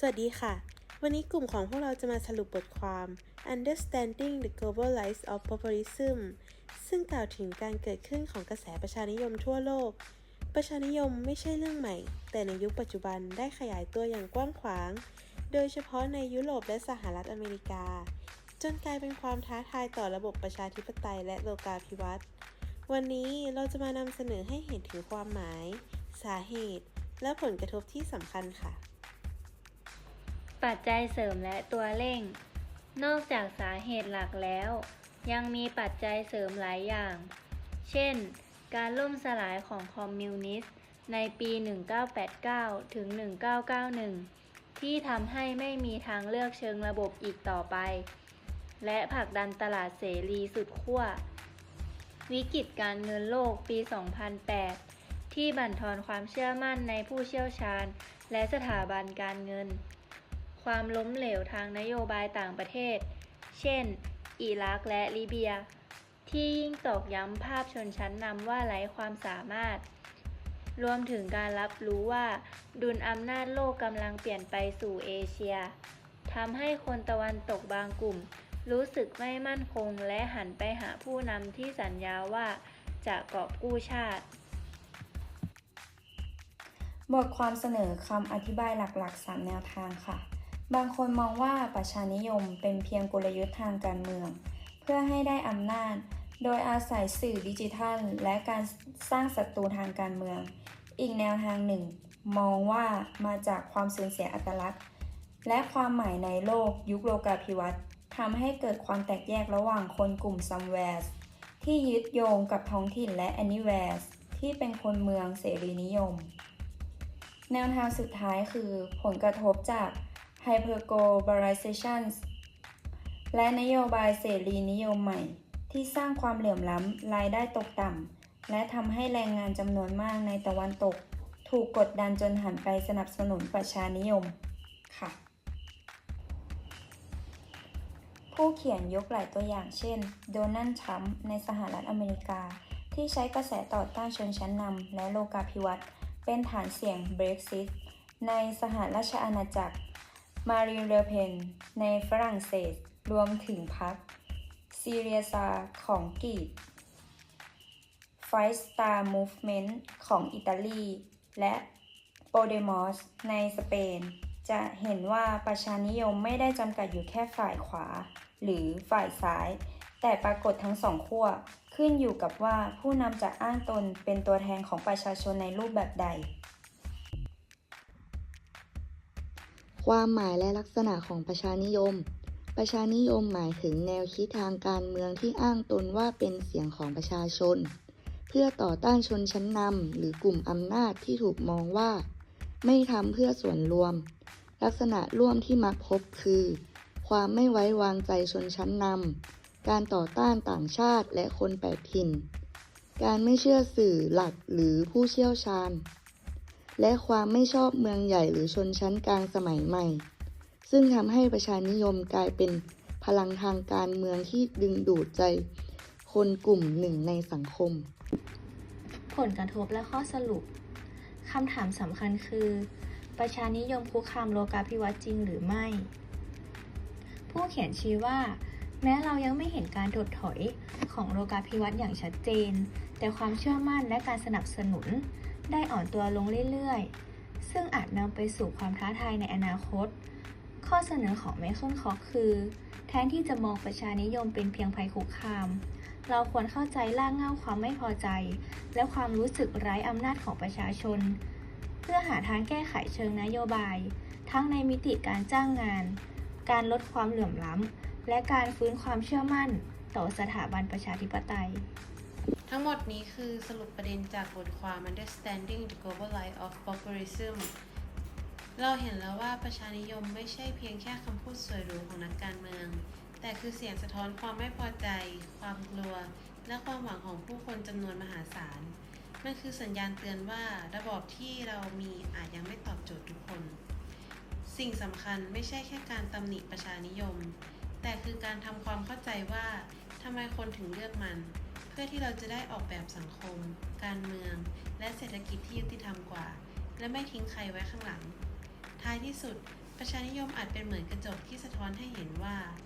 สวัสดีค่ะ วันนี้กลุ่มของพวกเราจะมาสรุปบทความ Understanding the Global Rise of Populism ซึ่งกล่าวถึงการเกิดขึ้นของกระแสประชานิยมทั่วโลก ประชานิยมไม่ใช่เรื่องใหม่ แต่ในยุคปัจจุบันได้ขยายตัวอย่างกว้างขวาง โดยเฉพาะในยุโรปและสหรัฐอเมริกา จนกลายเป็นความท้าทายต่อระบบประชาธิปไตยและโลกาภิวัตน์วันนี้เราจะมานำเสนอให้เห็นถึงความหมาย สาเหตุ และผลกระทบที่สำคัญค่ะ ปัจจัยเสริมและตัวเร่ง นอกจากสาเหตุหลักแล้ว ยังมีปัจจัยเสริมหลายอย่าง เช่น การล่มสลายของคอมมิวนิสต์ในปี 1989 ถึง 1991 ที่ทำให้ไม่มีทางเลือกเชิงระบบอีกต่อไป และผลักดันตลาดเสรีสุดขั้ว วิกฤตการเงินโลกปี 2008 ที่บั่นทอนความเชื่อมั่นในผู้เชี่ยวชาญ และสถาบันการเงิน ความล้มเหลวทางนโยบายต่างประเทศ เช่น อิรักและลิเบีย ที่ยิ่งตอกย้ำภาพชนชั้นนำว่าไร้ความสามารถ รวมถึงการรับรู้ว่า ดุลอำนาจโลกกำลังเปลี่ยนไปสู่เอเชียทำให้คนตะวันตกบางกลุ่ม รู้สึกไม่มั่นคงและหันไปหาผู้นำที่สัญญาว่าจะกอบกู้ชาติ บทความเสนอคำอธิบายหลักๆ 3 แนวทางค่ะ บางคนมองว่าประชานิยมเป็นเพียงกลยุทธ์ทางการเมือง เพื่อให้ได้อำนาจ โดยอาศัยสื่อดิจิทัล และการสร้างศัตรูทางการเมือง อีกแนวทางหนึ่ง มองว่ามาจากความสูญเสียอัตลักษณ์ และความหมายในโลกยุคโลกาภิวัตน์ทำให้เกิดความแตกแยกระหว่างคนกลุ่ม somewheres ที่ยึดโยงกับท้องถิ่นและ anywheres ที่เป็นคนเมืองเสรีนิยม แนวทางสุดท้ายคือผลกระทบจาก hyperglobalization และนโยบายเสรีนิยมใหม่ ที่สร้างความเหลื่อมล้ำ รายได้ตกต่ำ และทำให้แรงงานจำนวนมากในตะวันตก ถูกกดดันจนหันไปสนับสนุนประชานิยม ค่ะ ผู้เขียนยกหลายตัวอย่างเช่น โดนัลด์ทรัมป์ในสหรัฐอเมริกา ที่ใช้กระแสต่อต้านชนชั้นนำและโลกาภิวัตน์เป็นฐานเสียง Brexit ในสหราชอาณาจักร มารีนเลเพนในฝรั่งเศสรวมถึงพรรคซีเรียซาของกรีก Five Star Movement ของอิตาลี และโปเดมอสในสเปน จะเห็นว่าประชานิยมไม่ได้จำกัดอยู่แค่ฝ่ายขวา หรือฝ่ายซ้าย แต่ปรากฏทั้งสองขั้วขึ้นอยู่กับว่าผู้นำจะอ้างตนเป็นตัวแทนของประชาชนในรูปแบบใด ความหมายและลักษณะของประชานิยม ประชานิยมหมายถึงแนวคิดทางการเมืองที่อ้างตนว่าเป็นเสียงของประชาชน เพื่อต่อต้านชนชั้นนำหรือกลุ่มอำนาจที่ถูกมองว่า ไม่ทำเพื่อส่วนรวม ลักษณะร่วมที่มักพบคือ ความไม่ไว้วางใจชนชั้นนำการต่อต้านต่างชาติและคนแปลกถิ่น การไม่เชื่อสื่อหลักหรือผู้เชี่ยวชาญ และความไม่ชอบเมืองใหญ่หรือชนชั้นกลางสมัยใหม่ ซึ่งทำให้ประชานิยมกลายเป็นพลังทางการเมืองที่ดึงดูดใจ คนกลุ่มหนึ่งในสังคม ผลกระทบและข้อสรุปคำถามสำคัญคือ ประชานิยมคุกคามโลกาภิวัตน์จริงหรือไม่ ผู้เขียนชี้ว่า แม้เรายังไม่เห็นการถดถอยของโลกาภิวัตน์อย่างชัดเจน แต่ความเชื่อมั่นและการสนับสนุน ได้อ่อนตัวลงเรื่อยๆ ซึ่งอาจนำไปสู่ความท้าทายในอนาคต ข้อเสนอของไมเคิลคอคือ แทนที่จะมองประชานิยมเป็นเพียงภัยคุกคาม เราควรเข้าใจรากเง้าความไม่พอใจ และความรู้สึกไร้อำนาจของประชาชน เพื่อหาทางแก้ไขเชิงนโยบาย ทั้งในมิติการจ้างงาน การลดความเหลื่อมล้ำและการฟื้นความเชื่อมั่นต่อสถาบันประชาธิปไตย ทั้งหมดนี้คือสรุปประเด็นจากบทความ Understanding the Global Rise of Populism เราเห็นแล้วว่าประชานิยมไม่ใช่เพียงแค่คำพูดสวยหรูของนักการเมือง แต่คือเสียงสะท้อนความไม่พอใจ ความกลัว และความหวังของผู้คนจำนวนมหาศาล มันคือสัญญาณเตือนว่าระบอบที่เรามีอาจยังไม่ตอบโจทย์ทุกคน สิ่งสำคัญไม่ใช่แค่การตำหนิประชานิยม แต่คือการทำความเข้าใจว่าทำไมคนถึงเลือกมัน พื่อที่เราจะได้ออกแบบสังคม การเมือง และเศรษฐกิจที่ยุติธรรมกว่า และไม่ทิ้งใครไว้ข้างหลัง ท้ายที่สุด ประชานิยมอาจเป็นเหมือนกระจกที่สะท้อนให้เห็นว่า